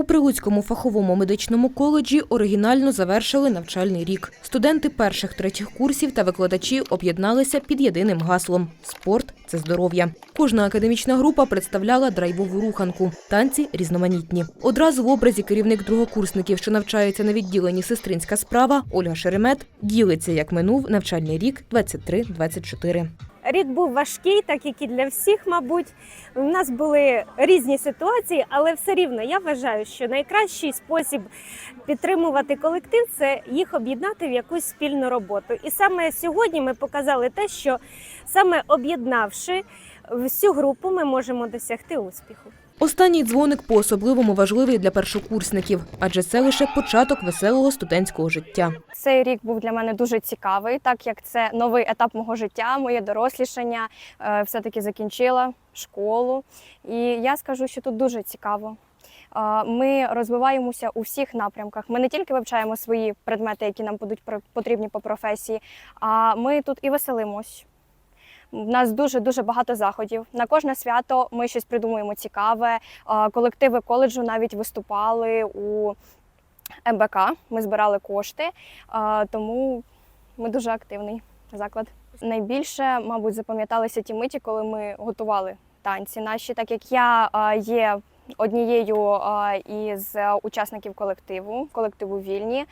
У Прилуцькому фаховому медичному коледжі оригінально завершили навчальний рік. Студенти перших третіх курсів та викладачі об'єдналися під єдиним гаслом Спорт це здоров'я. Кожна академічна група представляла драйвову руханку, танці різноманітні. Одразу в образі керівник другокурсників, що навчаються на відділенні сестринська справа, Ольга Шеремет ділиться, як минув навчальний рік 23-24. Рік був важкий, так як і для всіх, мабуть. У нас були різні ситуації, але все рівно я вважаю, що найкращий спосіб підтримувати колектив це їх об'єднати в якусь спільну роботу. І саме сьогодні ми показали те, що саме об'єднавши всю групу, ми можемо досягти успіху. Останній дзвоник по-особливому важливий для першокурсників, адже це лише початок веселого студентського життя. Цей рік був для мене дуже цікавий, так як це новий етап мого життя, моє дорослішання. Е, Все-таки закінчила школу. І я скажу, що тут дуже цікаво. Е, Ми розвиваємося у всіх напрямках. Ми не тільки вивчаємо свої предмети, які нам будуть потрібні по професії, а ми тут і веселимось. У нас дуже дуже багато заходів. На кожне свято ми щось придумуємо цікаве. Колективи коледжу навіть виступали у МБК. Ми збирали кошти, тому ми дуже активний заклад. Найбільше, мабуть, запам'яталися ті миті, коли ми готували танці наші, так як я є. Однією із е, учасників колективу, колективу вільні.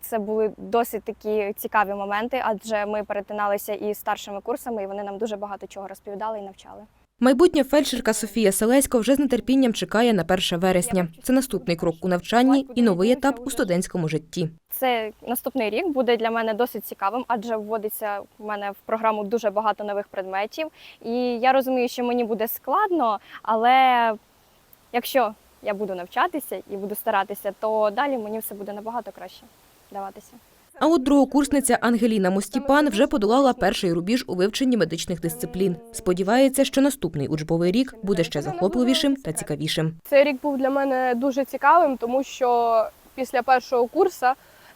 Це були досить такі цікаві моменти, адже ми перетиналися із старшими курсами, і вони нам дуже багато чого розповідали і навчали. Майбутня фельдшерка Софія Селесько вже з нетерпінням чекає на 1 вересня. Це наступний крок у навчанні і новий етап у студентському житті. Це наступний рік буде для мене досить цікавим, адже вводиться в мене в програму дуже багато нових предметів. І я розумію, що мені буде складно, але якщо я буду навчатися і буду старатися, то далі мені все буде набагато краще даватися. А от другокурсниця Ангеліна Мостіпан вже подолала перший рубіж у вивченні медичних дисциплін. Сподівається, що наступний учбовий рік буде ще захопливішим та цікавішим. Цей рік був для мене дуже цікавим, тому що після першого курсу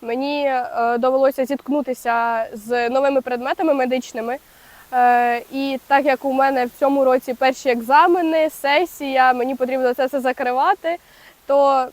мені е, довелося зіткнутися з новими предметами медичними. Е, І так як у мене в цьому році перші екзамени, сесія, мені потрібно це все закривати, то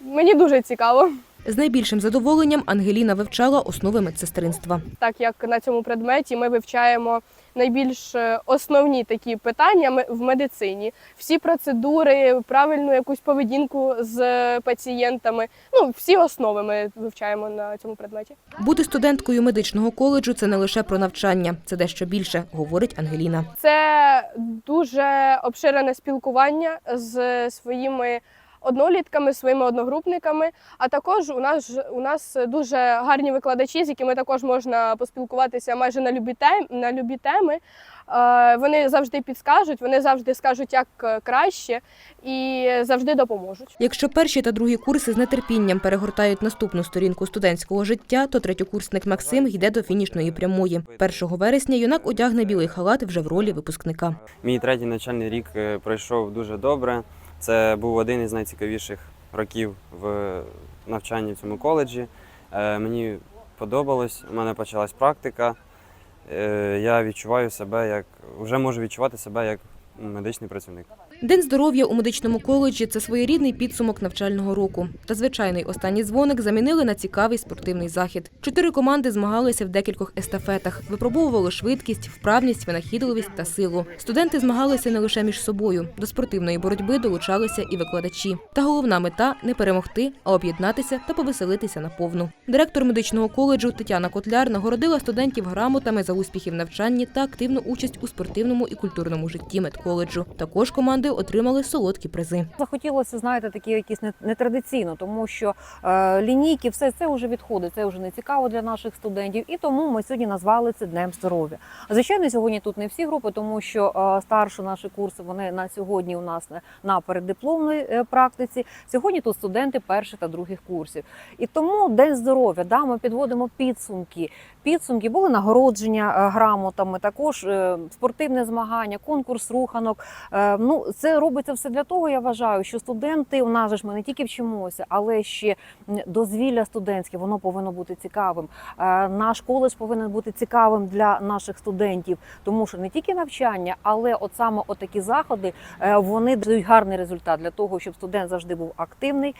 мені дуже цікаво, З найбільшим задоволенням Ангеліна вивчала основи медсестринства. так як на цьому предметі ми вивчаємо найбільш е, основні такі питання в медицині. Всі процедури, правильну якусь поведінку з пацієнтами. Ну, всі основи ми вивчаємо на цьому предметі. Бути студенткою медичного коледжу це не лише про навчання, це дещо більше, говорить Ангеліна. Це дуже обширене спілкування з своїми однолітками, своїми одногрупниками. А також у нас ж- у нас дуже гарні викладачі, з якими також можна поспілкуватися майже на любі теми. На любі теми. Вони завжди підскажуть, вони завжди скажуть, як е, краще, і завжди допоможуть. Якщо перші та другі курси з нетерпінням перегортають наступну сторінку студентського життя, то третьокурсник Максим йде до фінішної прямої. 1 вересня юнак одягне білий халат вже в ролі випускника. Мій третій навчальний рік е, пройшов дуже добре. Це був один із найцікавіших років в навчанні в цьому коледжі. Е, Мені подобалось, у мене почалась практика. Е, Я відчуваю себе як вже можу відчувати себе як медичний працівник. День здоров'я у медичному коледжі це своєрідний підсумок навчального року. Та звичайний останній дзвоник замінили на цікавий спортивний захід. Чотири команди змагалися в декількох естафетах, випробовували швидкість, вправність, винахідливість та силу. Студенти змагалися не лише між собою. До спортивної боротьби долучалися і викладачі. Та головна мета не перемогти, а об'єднатися та повеселитися наповну. Директор медичного коледжу Тетяна Котляр нагородила студентів грамотами за успіхи в навчанні та активну участь у спортивному і культурному житті медколеджу. Також команди отримали солодкі призи. Захотілося, знаєте, такі якісь не- нетрадиційно, тому що е, лінійки, все це вже відходить, це вже не цікаво для наших студентів. І тому ми сьогодні назвали це Днем здоров'я. Звичайно, сьогодні тут не всі групи, тому що е, старші наші курси вони на сьогодні у нас на, на переддипломній е, практиці. Сьогодні тут студенти перших та других курсів. І тому День здоров'я, да, ми підводимо підсумки. Підсумки були нагородження грамотами, також спортивне змагання, конкурс руханок. Е, Ну, це робиться все для того, я вважаю, що студенти у нас ж ми не тільки вчимося, але ще дозвілля студентське, воно повинно бути цікавим. Е, Наш коледж повинен бути цікавим для наших студентів, тому що не тільки навчання, але от саме от такі заходи е, вони дають гарний результат для того, щоб студент завжди був активний,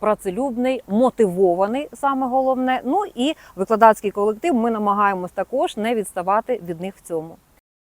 працелюбний, мотивований, саме головне. Ну і викладацький колектив. Ми намагаємось також не відставати від них в цьому.